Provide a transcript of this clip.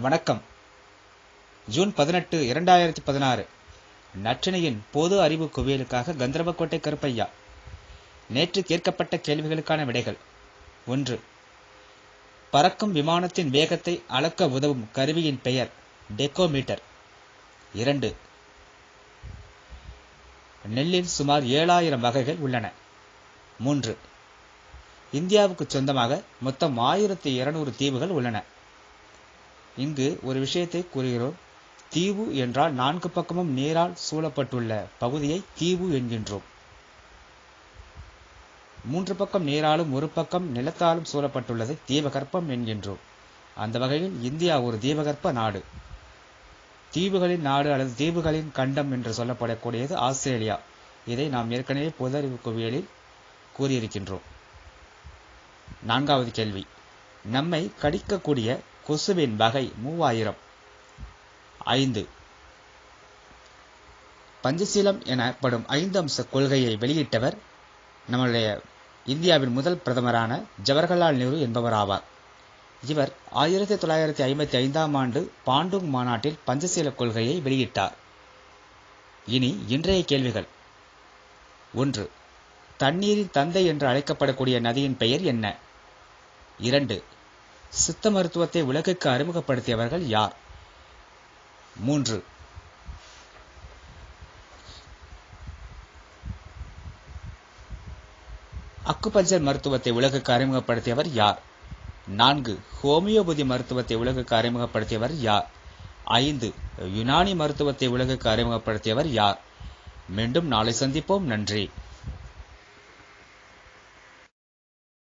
வணக்கம். ஜூன் பதினெட்டு இரண்டாயிரத்தி பதினாறு. நற்றினையின் பொது அறிவு குவியலுக்காக கந்தரவக்கோட்டை கருப்பையா. நேற்று கேட்கப்பட்ட கேள்விகளுக்கான விடைகள். ஒன்று பறக்கும் விமானத்தின் வேகத்தை அளக்க உதவும் கருவியின் பெயர் டெக்கோமீட்டர். இரண்டு நெல்லில் சுமார் ஏழாயிரம் வகைகள் உள்ளன. மூன்று இந்தியாவுக்கு சொந்தமாக மொத்தம் ஆயிரத்தி இருநூறு தீவுகள் உள்ளன. இங்கு ஒரு விஷயத்தை கூறுகிறோம். தீவு என்றால் நான்கு பக்கமும் நீரால் சூழப்பட்டுள்ள பகுதியை தீவு என்கின்றோம். மூன்று பக்கம் நீராலும் ஒரு பக்கம் நிலத்தாலும் சூழப்பட்டுள்ளதை தீபகற்பம் என்கின்றோம். அந்த வகையில் இந்தியா ஒரு தீபகற்ப நாடு. தீவுகளின் நாடு அல்லது தீவுகளின் கண்டம் என்று சொல்லப்படக்கூடியது ஆஸ்திரேலியா. இதை நாம் ஏற்கனவே புதறிவு குவியலில் கூறியிருக்கின்றோம். நான்காவது கேள்வி. நம்மை கடிக்கக்கூடிய கொசுவின் வகை மூவாயிரம். ஐந்து. பஞ்சசீலம் எனப்படும் ஐந்து அம்ச கொள்கையை வெளியிட்டவர் நம்முடைய இந்தியாவின் முதல் பிரதமரான ஜவஹர்லால் நேரு என்பவர் ஆவார் இவர் ஆயிரத்தி தொள்ளாயிரத்தி ஐம்பத்தி ஐந்தாம் ஆண்டு பாண்டுங் மாநாட்டில் பஞ்சசீல கொள்கையை வெளியிட்டார். இனி இன்றைய கேள்விகள். ஒன்று. தண்ணீரின் தந்தை என்று அழைக்கப்படக்கூடிய நதியின் பெயர் என்ன? இரண்டு. சித்த மருத்துவத்தை உலகுக்கு அறிமுகப்படுத்தியவர்கள் யார்? மூன்று. அக்குபஞ்சர் மருத்துவத்தை உலகுக்கு அறிமுகப்படுத்தியவர் யார்? நான்கு. ஹோமியோபதி மருத்துவத்தை உலகுக்கு அறிமுகப்படுத்தியவர் யார்? ஐந்து. யுனானி மருத்துவத்தை உலகுக்கு அறிமுகப்படுத்தியவர் யார்? மீண்டும் நாளை சந்திப்போம். நன்றி.